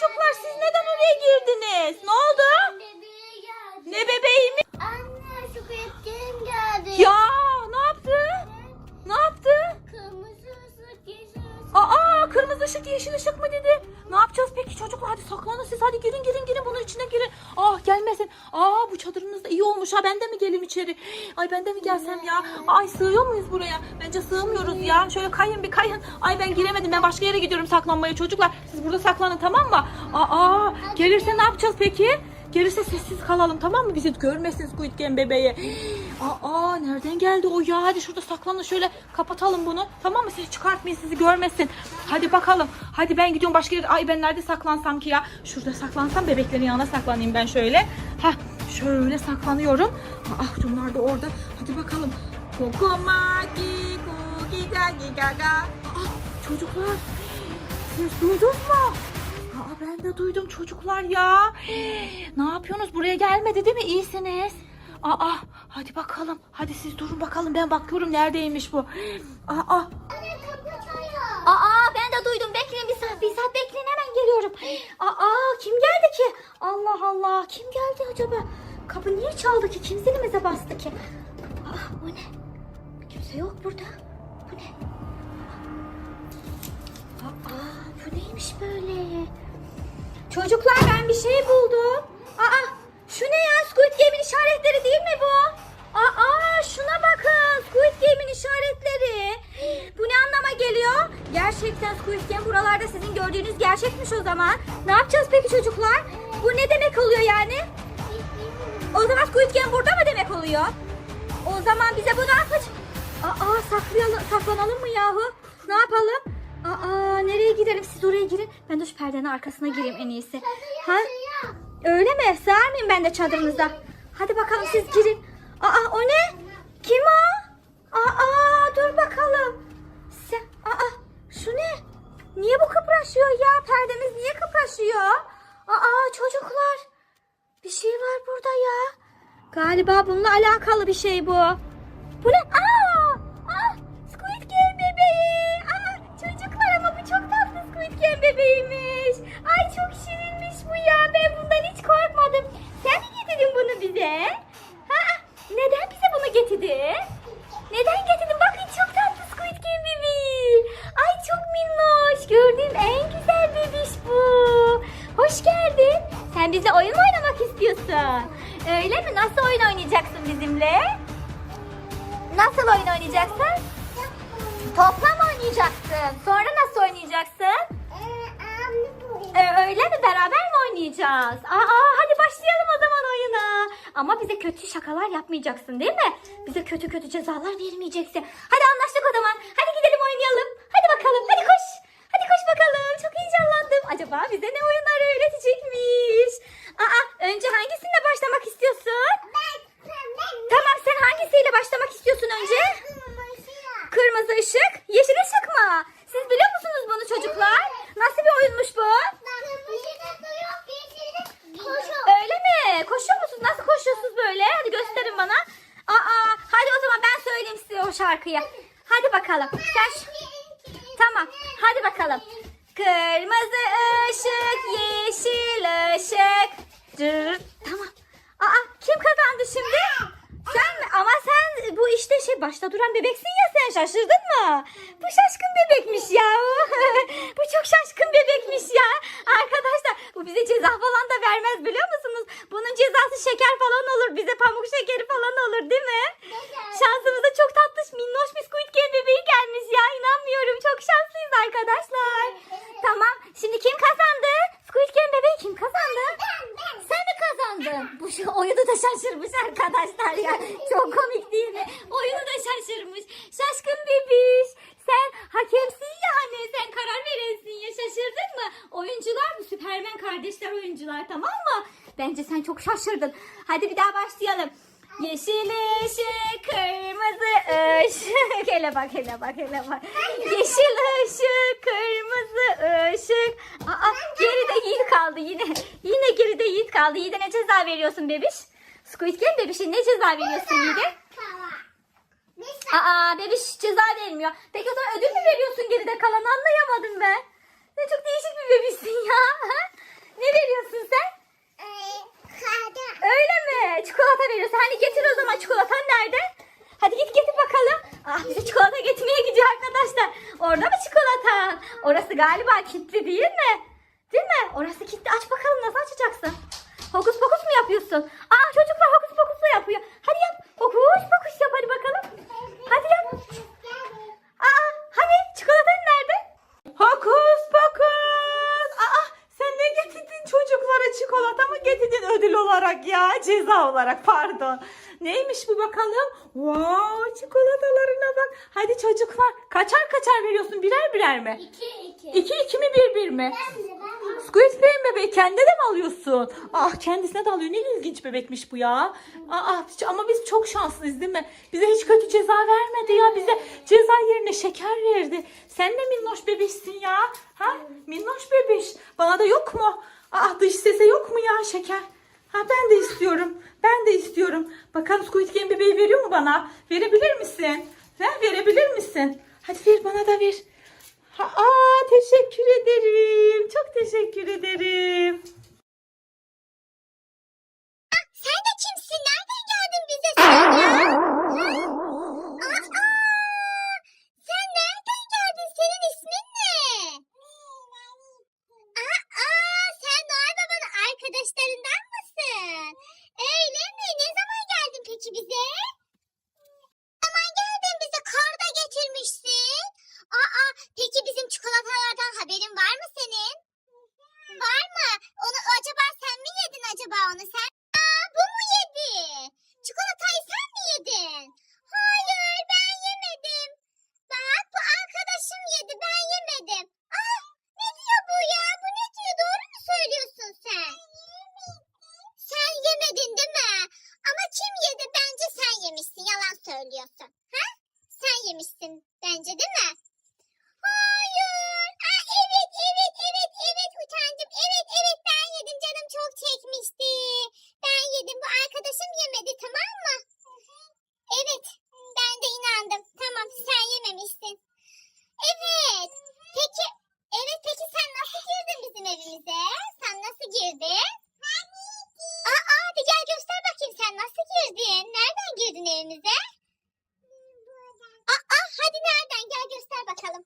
çocuklar siz neden oraya girdiniz? Ne oldu? Geldi. Ne bebeği mi? Anne şu kıyafetim geldi. Ya ne yaptı? Ne yaptı? Kırmızı yeşil. Aa kırmızı ışık yeşil ışık mı dedi? Ne yapacağız peki çocuklar? Hadi saklanın siz hadi girin girin girin bunun girin. Ah gelmesin. Aa bu çadırınız da iyi olmuş ha ben de mi geleyim içeri? Ay ben de mi gelsem ya? Ay sığıyor muyuz buraya? Bence sığmıyoruz ya. Şöyle kayın bir kayın. Ay ben giremedim ben başka yere gidiyorum saklanmaya çocuklar. Siz burada saklanın tamam mı? Aa gelirse ne yapacağız peki? Gelirse sessiz kalalım tamam mı? Bizi görmesin Squid Game bebeği. Aa nereden geldi o ya? Hadi şurada saklanın şöyle kapatalım bunu. Tamam mı? Sizi çıkartmayın sizi görmesin. Hadi bakalım. Hadi ben gidiyorum başka yere. Ay ben nerede saklansam ki ya? Şurada saklansam bebeklerin yanına saklanayım ben şöyle. Hah şöyle saklanıyorum. Ah bunlar da orada. Hadi bakalım. Kokomaki kuki gagi gaga. Ah çocuklar. Siz duydunuz mu? Ben de duydum çocuklar ya. Ne yapıyorsunuz? Buraya gelmedi değil mi? İyisiniz. Aa, hadi bakalım. Hadi siz durun bakalım. Ben bakıyorum neredeymiş bu. Aa. Aa ben de duydum. Bekleyin bir saat. Bir saat bekleyin hemen geliyorum. Aa kim geldi ki? Allah Allah. Kim geldi acaba? Kapı niye çaldı ki? Kim zilimize bastı ki? Aa bu ne? Kimse yok burada. Bu ne? Aa bu neymiş böyle? Çocuklar ben bir şey buldum. Aa şu ne ya? Squid Game'in işaretleri değil mi bu? Aa şuna bakın. Squid Game'in işaretleri. Bu ne anlama geliyor? Gerçekten Squid Game buralarda sizin gördüğünüz gerçekmiş o zaman. Ne yapacağız peki çocuklar? Bu ne demek oluyor yani? O zaman Squid Game burada mı demek oluyor? O zaman bize bu ne yapacak? Aa saklayalım, saklanalım mı yahu? Ne yapalım? Aa nereye gidelim? Siz oraya girin. Ben de şu perdenin arkasına gireyim en iyisi. Ha? Öyle mi? Sığar mıyım ben de çadırınızda? Hadi bakalım siz girin. Aa o ne? Kim o? Aa dur bakalım. Sen, aa şu ne? Niye bu kıpraşıyor ya? Perdemiz niye kıpraşıyor? Aa çocuklar. Bir şey var burada ya. Galiba bununla alakalı bir şey bu. Bu ne? Aa! Game bebeğiymiş. Ay çok şirinmiş bu ya. Ben bundan hiç korkmadım. Sen mi getirdin bunu bize? Ha? Neden bize bunu getirdin? Neden getirdin? Oynayacağız? Aa, hadi başlayalım o zaman oyuna. Ama bize kötü şakalar yapmayacaksın değil mi? Bize kötü kötü cezalar vermeyeceksin. Hadi anlaştık o zaman. Hadi gidelim oynayalım. Hadi bakalım. Hadi koş. Hadi koş bakalım. Çok heyecanlandım. Acaba bize ne oyunlar öğretecekmiş? Aa, önce hangisinde başlamak istiyorsun? Tamam sen hangisiyle başlamak istiyorsun önce? Kırmızı ışık, yeşil ışık mı? Siz biliyor musunuz bunu çocuklar? Nasıl bir oyunmuş bu? Öyle mi? Koşuyor musunuz? Nasıl koşuyorsunuz böyle? Hadi gösterin bana. Aa, hadi o zaman ben söyleyeyim size o şarkıyı. Hadi bakalım. Sen Tamam. Hadi bakalım. Kırmızı ışık, yeşil ışık. Cırr. Tamam. Aa, kim kazandı şimdi? Sen mi? Ama sen bu işte şey başta duran bebeksin ya sen şaşırdın mı? Bu şaşkın bebekmiş ya. bu çok şaşkın bebekmiş ya. Arkadaşlar bu bize ceza falan da vermez biliyor musunuz? Bunun cezası şeker falan olur. Bize pamuk şekeri falan olur değil mi? Şansımıza çok tatlış minnoş bir Squid Game bebeği gelmiş ya. İnanmıyorum. Çok şanslıyız arkadaşlar. Tamam. Şimdi kim kazandı? Squid Game bebeği kim kazandı? Sen mi kazandın? Bu şu oyunu da şaşırmış arkadaşlar ya. Çok komik değil mi? Oyunu da şaşırmış. Şaşkın bebiş. Sen hakemsin ya hani sen karar verensin ya şaşırdın mı? Oyuncular bu Süpermen kardeşler oyuncular tamam mı? Bence sen çok şaşırdın. Hadi bir daha başlayalım. Yeşil ışık, kırmızı ışık. Hele bak, hele bak, hele bak. Yeşil ışık, kırmızı ışık. Aa, geride Yiğit kaldı yine. Yine geride Yiğit kaldı. Yiğit'e ne ceza veriyorsun bebiş? Squid Game bebişe ne ceza veriyorsun Gide? Aa bebiş ceza vermiyor. Peki o zaman ödül mü veriyorsun geride kalan anlayamadım ben. Ne çok değişik bir bebişsin ya. ne veriyorsun sen? Öyle mi? Çikolata veriyorsun. Hani getir o zaman çikolatan nerede? Hadi git getir bakalım. Ah bize çikolata getirmeye gidiyor arkadaşlar. Orada mı çikolata? Orası galiba kilitli değil mi? Değil mi? Orası kilitli. Aç bakalım nasıl açacaksın? Hokus pokus mu yapıyorsun? Ya ceza olarak pardon. Neymiş bu bakalım? Wow çikolatalarına bak. Hadi çocuklar kaçar kaçar veriyorsun birer birer mi? İki iki. İki iki mi bir bir mi? Ben de ben de. Squid Game bebeği kendine de mi alıyorsun? Ah kendisine de alıyor. Ne ilginç bebekmiş bu ya. Aa, ama biz çok şanslıyız değil mi? Bize hiç kötü ceza vermedi ya. Bize ceza yerine şeker verdi. Sen de minnoş bebişsin ya. Ha? Minnoş bebiş. Bana da yok mu? Aa dış sese yok mu ya şeker? Ha ben de istiyorum. Ben de istiyorum. Bakalım Squid Game bebeği veriyor mu bana? Verebilir misin? Ha, verebilir misin? Hadi ver bana da ver. Ha, aa, teşekkür ederim. Çok teşekkür ederim. Sen de kimsin? Nereden geldin bize sen ya? Aa, sen nereden geldin? Senin ismin ne? Aa, sen Noel Baba'nın arkadaşlarından mısın? Öyle mi? Ne zaman geldin peki bize? Ne zaman geldin bize? Kar da getirmişsin. Aa, peki bizim çikolatalardan haberin var mı senin? Var mı? Onu acaba sen mi yedin acaba onu sen? Aa, bu mu yedi? Çikolatayı sen mi yedin? Hayır ben yemedim. Bak bu arkadaşım yedi ben yemedim. Ah ne diyor bu ya? Bu ne diyor? Doğru mu söylüyorsun sen? Sen yemedin değil mi? Ama kim yedi? Bence sen yemişsin. Yalan söylüyorsun. Ha? Sen yemişsin bence değil mi? Hayır. Aa, evet evet evet evet utandım. Evet evet ben yedim canım çok çekmişti. Ben yedim bu arkadaşım yemedi tamam mı? Evet ben de inandım. Tamam sen yememişsin. Evet. Peki evet peki sen nasıl girdin bizim evimize? Sen nasıl girdin? Aa, hadi gel göster bakayım sen nasıl girdin? Nereden girdin evimize? Aa, hadi nereden gel göster bakalım.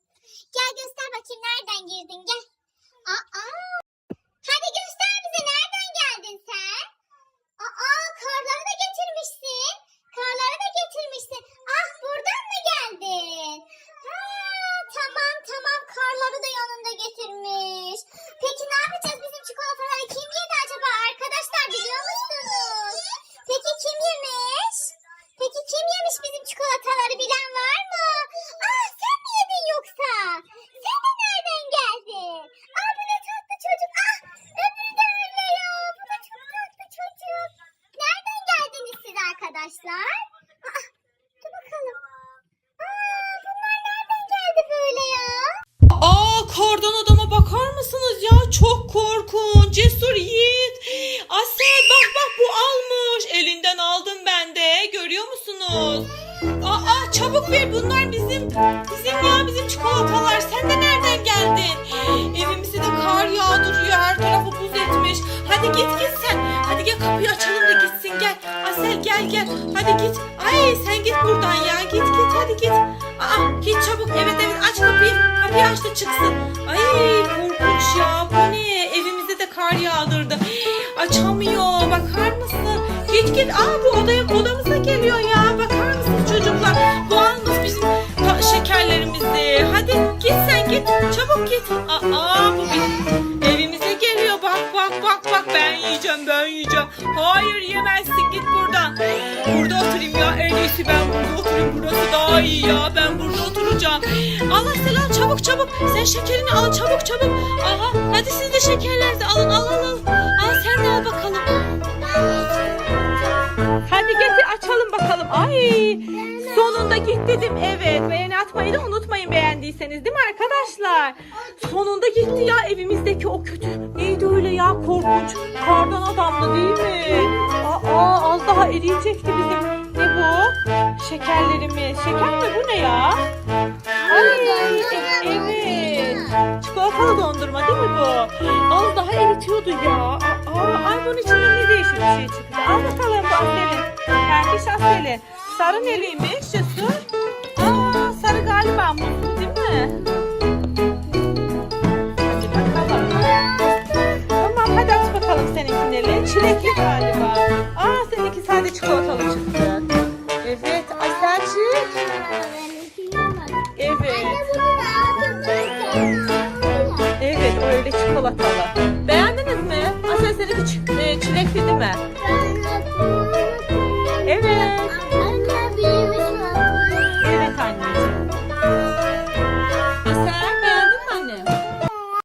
Gel göster bakayım nereden girdin gel. Aa, hadi göster bize nereden geldin sen? Aa, karları da getirmişsin. Karları da getirmişsin. Ah buradan mı geldin? Ha, tamam tamam karları da yanında getirmiş. Peki ne yapacağız bizim çikolataları kim yedi acaba arkadaşlar biliyor musunuz? Peki kim yemiş? Peki kim yemiş bizim çikolataları bilen var mı? Aa sen mi yedin yoksa? Sen de nereden geldin? Aa bu ne tatlı çocuk. Ah öbürü de öyle ya. Bu da çok tatlı çocuk. Nereden geldiniz siz arkadaşlar? Aa, dur bakalım. Aa bunlar nereden geldi böyle ya? Aa kardan adama bakar mısınız ya? Çok korkunç. Cesur Yiğit. Asel bak bak bu almış. Elinden aldım ben de. Görüyor musunuz? Aa çabuk ver bunlar bizim. Bizim ya bizim çikolatalar. Sen de nereden geldin? Evimize de kar yağdırıyor. Her tarafı buz etmiş. Hadi git git sen. Hadi gel kapıyı açalım da gitsin gel. Asel gel gel. Hadi git. Ay sen git buradan ya. Git git hadi git. Aa git çabuk. Evet evet aç kapıyı. Aç da çıksın. Ay korkunç ya. Bu ne? Evimize de kar yağdırdı. Açamıyor. Bakar mısın? Git git. Aa bu odaya odamıza geliyor ya. Bakar mısınız çocuklar? Bu almış bizim şekerlerimizi. Hadi git sen git. Çabuk git. Aa bu bir evimize geliyor. Bak bak bak bak ben yiyeceğim ben yiyeceğim. Hayır yemezsin git buradan. Burada oturayım ya en iyisi ben burada oturayım. Burası daha iyi ya. Ben burada oturacağım. Allah selam çabuk çabuk. Sen şekerini al çabuk çabuk. Aha hadi siz de şekerlerinizi alın al al al. Al sen de al bakalım. Hadi getir açalım bakalım. Ay sonunda git dedim. Evet beğeni atmayı da unutmayın beğendiyseniz değil mi arkadaşlar? Sonunda gitti ya evimizdeki o kötü. Neydi öyle ya korkunç. Kardan adamdı değil mi? Aa az daha eriyecekti bizim. Ne bu? Şekerlerimiz. Şeker mi bu ne ya? Ay evet. Çikolatalı dondurma değil mi bu? Az daha eritiyordu ya. Aa, ay bunun içinden ne değişik bir şey çıktı. Al bakalım bu Aselin. Pembiş Aselin. Sarı neliymiş Cesur? Aa sarı galiba muzlu değil mi? Hadi bakalım. Tamam hadi aç bakalım seninki. Çilekli galiba. Aa seninki sade çikolatalı çıktı. Evet